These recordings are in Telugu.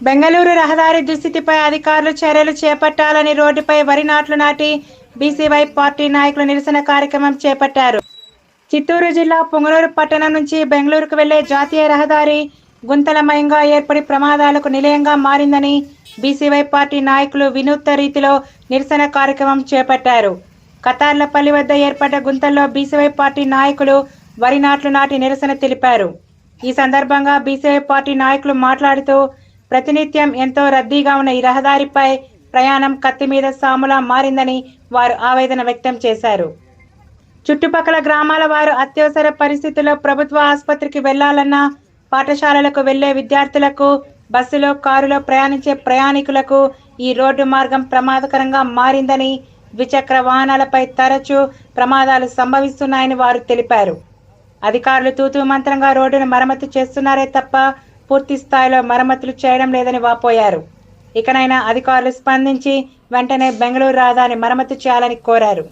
బెంగళూరు రహదారి దుస్థితిపై అధికారులు చర్యలు చేపట్టాలని రోడ్డుపై వరి నాట్లు నాటి బీసీవై పార్టీ నాయకులు నిరసన కార్యక్రమం చేపట్టారు. చిత్తూరు జిల్లా పొంగనూరు పట్టణం నుంచి బెంగళూరుకు వెళ్ళే జాతీయ రహదారి గుంతలమయంగా ఏర్పడి ప్రమాదాలకు నిలయంగా మారిందని బీసీవై పార్టీ నాయకులు వినూత్న రీతిలో నిరసన కార్యక్రమం చేపట్టారు. కతార్లపల్లి వద్ద ఏర్పడ్డ గుంతల్లో బీసీవై పార్టీ నాయకులు వరి నాట్లు నాటి నిరసన తెలిపారు. ఈ సందర్భంగా బీసీవై పార్టీ నాయకులు మాట్లాడుతూ ప్రతినిత్యం ఎంతో రద్దీగా ఉన్న ఈ రహదారిపై ప్రయాణం కత్తి మీద సాములా మారిందని వారు ఆవేదన వ్యక్తం చేశారు. చుట్టుపక్కల గ్రామాల వారు అత్యవసర పరిస్థితుల్లో ప్రభుత్వ ఆసుపత్రికి వెళ్ళాలన్నా పాఠశాలలకు వెళ్ళే విద్యార్థులకు బస్సులో కారులో ప్రయాణించే ప్రయాణికులకు ఈ రోడ్డు మార్గం ప్రమాదకరంగా మారిందని ద్విచక్ర వాహనాలపై తరచూ ప్రమాదాలు సంభవిస్తున్నాయని వారు తెలిపారు. అధికారులు తూతూ మంత్రంగా రోడ్డును మరమ్మతు చేస్తున్నారే తప్ప పూర్తి స్థాయిలో మరమ్మతులు చేయడం లేదని వాపోయారు. ఇకనైనా అధికారులు స్పందించి వెంటనే బెంగళూరు రహదారిని మరమ్మతు చేయాలని కోరారు.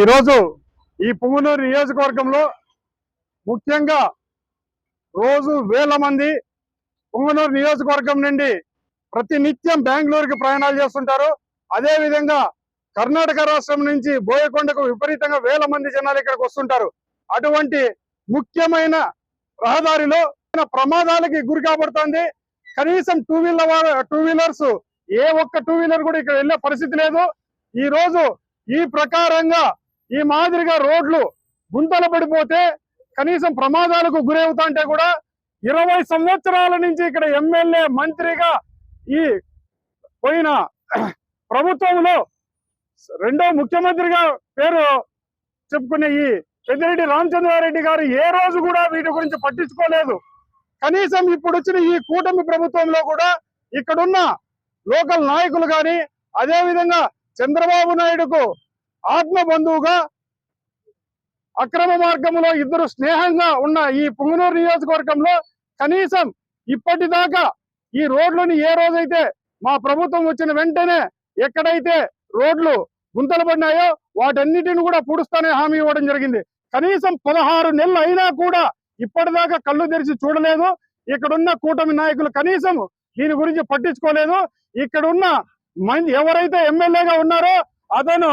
ఈరోజు ఈ పువ్వునూరు నియోజకవర్గంలో ముఖ్యంగా రోజు వేల మంది పుంగనూరు నియోజకవర్గం నుండి ప్రతి నిత్యం బెంగళూరుకి ప్రయాణాలు చేస్తుంటారు. అదే విధంగా కర్ణాటక రాష్ట్రం నుంచి బోయకొండకు విపరీతంగా వేల మంది జనాలు ఇక్కడికి వస్తుంటారు. అటువంటి ముఖ్యమైన రహదారిలో ప్రమాదాలకి గురి కాబడుతోంది. కనీసం టూ వీలర్ టూ వీలర్స్ ఏ ఒక్క టూ వీలర్ కూడా ఇక్కడ వెళ్ళే పరిస్థితి లేదు. ఈ రోజు ఈ ప్రకారంగా ఈ మాదిరిగా రోడ్లు గుంతలు పడిపోతే కనీసం ప్రమాదాలకు గురవుతా అంటే కూడా ఇరవై సంవత్సరాల నుంచి ఇక్కడ ఎమ్మెల్యే మంత్రిగా ఈ పోయిన ప్రభుత్వంలో రెండో ముఖ్యమంత్రిగా పేరు చెప్పుకునే ఈ పెద్దిరెడ్డి రామచంద్రారెడ్డి గారు ఏ రోజు కూడా వీటి గురించి పట్టించుకోలేదు. కనీసం ఇప్పుడు వచ్చిన ఈ కూటమి ప్రభుత్వంలో కూడా ఇక్కడున్న లోకల్ నాయకులు కానీ అదే విధంగా చంద్రబాబు నాయుడుకు ఆత్మ బంధువుగా అక్రమ మార్గంలో ఇద్దరు స్నేహంగా ఉన్న ఈ పుంగనూరు నియోజకవర్గంలో కనీసం ఇప్పటిదాకా ఈ రోడ్లను ఏ రోజైతే మా ప్రభుత్వం వచ్చిన వెంటనే ఎక్కడైతే రోడ్లు గుంతలు పడినాయో వాటన్నిటిని కూడా పూడుస్తానే హామీ ఇవ్వడం జరిగింది. కనీసం పదహారు నెలలు అయినా కూడా ఇప్పటిదాకా కళ్ళు తెరిచి చూడలేదు. ఇక్కడున్న కూటమి నాయకులు కనీసం దీని గురించి పట్టించుకోలేదు. ఇక్కడున్న మంది ఎవరైతే ఎమ్మెల్యేగా ఉన్నారో అతను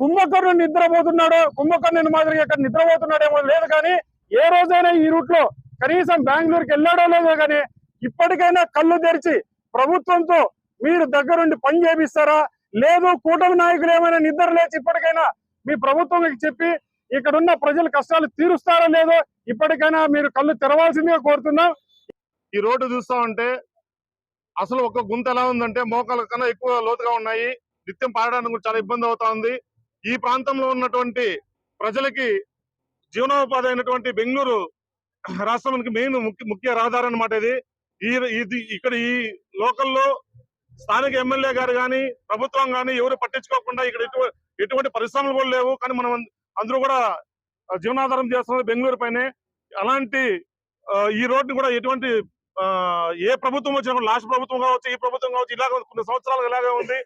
కుంభకర్ణుడు నిద్రపోతున్నాడో కుంభకర్ణుని మాదిరిగా ఇక్కడ నిద్రపోతున్నాడేమో లేదు కానీ ఏ రోజైనా ఈ రూట్లో కనీసం బెంగళూరుకి వెళ్ళాడో లేదో కానీ ఇప్పటికైనా కళ్ళు తెరిచి ప్రభుత్వంతో మీరు దగ్గరుండి పని చేపిస్తారా? లేదు కూటమి నాయకులు ఏమైనా నిద్ర లేచి ఇప్పటికైనా మీ ప్రభుత్వంకి చెప్పి ఇక్కడున్న ప్రజల కష్టాలు తీరుస్తారో లేదో ఇప్పటికైనా మీరు కళ్ళు తెరవాల్సిందిగా కోరుతున్నాం. ఈ రోడ్డు చూస్తా ఉంటే అసలు ఒక గుంత ఎలా ఉందంటే మోకాల కన్నా ఎక్కువ లోతుగా ఉన్నాయి. నిత్యం పాడడానికి చాలా ఇబ్బంది అవుతా ఉంది. ఈ ప్రాంతంలో ఉన్నటువంటి ప్రజలకి జీవనోపాధి అయినటువంటి బెంగళూరు రాష్ట్రానికి మెయిన్ ముఖ్య ముఖ్య రహదారి అనమాట ఇది. ఈ ఇది ఇక్కడ ఈ లోకల్లో స్థానిక ఎమ్మెల్యే గారు కానీ ప్రభుత్వం కానీ ఎవరు పట్టించుకోకుండా ఇక్కడ ఎటువంటి పరిశ్రమలు కూడా లేవు. కానీ మనం అందరూ కూడా జీవనాధారం చేస్తున్నది బెంగళూరు పైనే. అలాంటి ఆ, ఈ రోడ్ని కూడా ఎటువంటి ఆ, ఏ ప్రభుత్వం వచ్చినా లాస్ట్ ప్రభుత్వం కావచ్చు ఈ ప్రభుత్వం కావచ్చు ఇలాగ కొన్ని సంవత్సరాలు ఇలాగే ఉంది.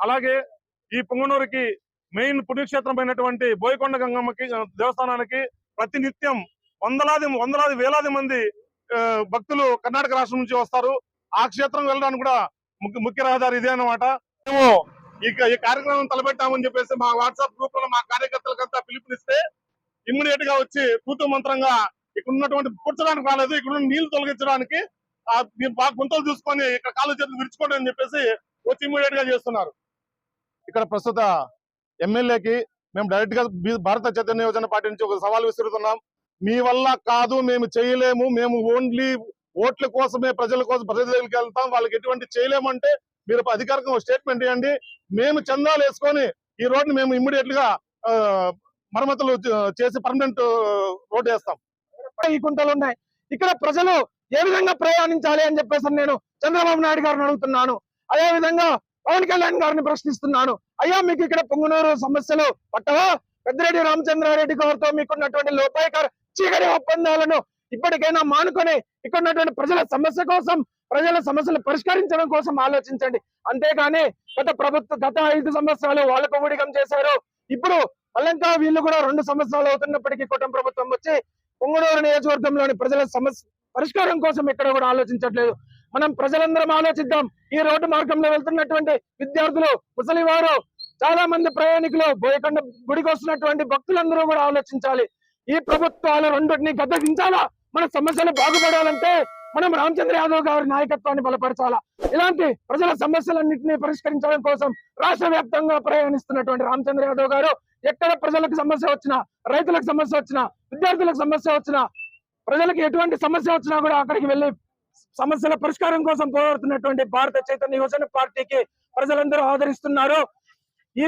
అలాగే ఈ పొంగనూరుకి మెయిన్ పుణ్యక్షేత్రమైనటువంటి బోయకొండ గంగమ్మకి దేవస్థానానికి ప్రతి నిత్యం వందలాది వందలాది వేలాది మంది భక్తులు కర్ణాటక రాష్ట్రం నుంచి వస్తారు. ఆ క్షేత్రం వెళ్ళడానికి కూడా ముఖ్య రహదారి ఇదే అన్నమాట. మేము ఈ కార్యక్రమం తలపెట్టామని చెప్పేసి మా వాట్సాప్ గ్రూప్లో మా కార్యకర్తలకంతా పిలుపునిస్తే ఇమ్మీడియట్గా వచ్చి తూతు మంత్రంగా ఇక్కడ ఉన్నటువంటి పుచ్చడానికి రాలేదు. ఇక్కడ నీళ్ళు తొలగించడానికి మీరు బాగా గుంతలు చూసుకొని ఇక్కడ కాళ్ళు చేతులు విరుచుకోండి అని చెప్పేసి వచ్చి ఇమ్మీడియట్గా చేస్తున్నారు. ఇక్కడ ప్రస్తుత ఎమ్మెల్యేకి మేము డైరెక్ట్గా భారత చైతన్య యోజన పార్టీ నుంచి ఒక సవాల్ విసురుతున్నాం. మీ వల్ల కాదు మేము చేయలేము మేము ఓన్లీ ఓట్ల కోసమే ప్రజల కోసం ప్రజల దగ్గరికి వెళ్తాం వాళ్ళకి ఎటువంటి చేయలేమంటే మీరు అధికారికంగా స్టేట్మెంట్ ఇవ్వండి. మేము చందాలు వేసుకొని ఈ రోడ్ని మేము ఇమ్మీడియట్గా మరమ్మతులు చేసి పర్మనెంట్ రోడ్ వేస్తాం. ఈ కుంటలు ఉన్నాయి. ఇక్కడ ప్రజలు ఏ విధంగా ప్రయాణించాలి అని చెప్పేసి నేను చంద్రబాబు నాయుడు గారిని అడుగుతున్నాను. అదే విధంగా పవన్ కళ్యాణ్ గారిని ప్రశ్నిస్తున్నాను. అయ్యా మీకు ఇక్కడ పొంగునూరు సమస్యలు పట్టవా? పెద్దిరెడ్డి రామచంద్రారెడ్డి గారితో మీకున్నటువంటి లోపాయకర్ చీకటి ఒప్పందాలను ఇప్పటికైనా మానుకొని ఇక్కడున్నటువంటి ప్రజల సమస్య కోసం ప్రజల సమస్యలు పరిష్కరించడం కోసం ఆలోచించండి. అంతేగాని గత ప్రభుత్వ గత ఐదు సంవత్సరాలు వాళ్ళకు ఊడిగం చేశారు. ఇప్పుడు మళ్ళంకా వీళ్ళు కూడా రెండు సంవత్సరాలు అవుతున్నప్పటికీ కుటుంబ ప్రభుత్వం వచ్చి పొంగనూరు నియోజకవర్గంలోని ప్రజల సమస్య పరిష్కారం కోసం ఇక్కడ కూడా ఆలోచించట్లేదు. మనం ప్రజలందరం ఆలోచిద్దాం. ఈ రోడ్డు మార్గంలో వెళ్తున్నటువంటి విద్యార్థులు ముసలి వారు చాలా మంది ప్రయాణికులు బోయకొండ గుడికి వస్తున్నటువంటి భక్తులందరూ కూడా ఆలోచించాలి. ఈ ప్రభుత్వాలు రెండింటిని గద్దగించాలా మన సమస్యలు బాగుపడాలంటే మనం రామచంద్ర యాదవ్ గారి నాయకత్వాన్ని బలపరచాలా? ఇలాంటి ప్రజల సమస్యలన్నింటినీ పరిష్కరించడం కోసం రాష్ట్ర వ్యాప్తంగా ప్రయాణిస్తున్నటువంటి రామచంద్ర యాదవ్ గారు ఎక్కడ ప్రజలకు సమస్య వచ్చినా రైతులకు సమస్య వచ్చినా విద్యార్థులకు సమస్య వచ్చినా ప్రజలకు ఎటువంటి సమస్య వచ్చినా కూడా అక్కడికి వెళ్ళి సమస్యల పరిష్కారం కోసం పోరాడుతున్నటువంటి భారత చైతన్య యువజన పార్టీకి ప్రజలందరూ ఆదరిస్తున్నారు. ఈ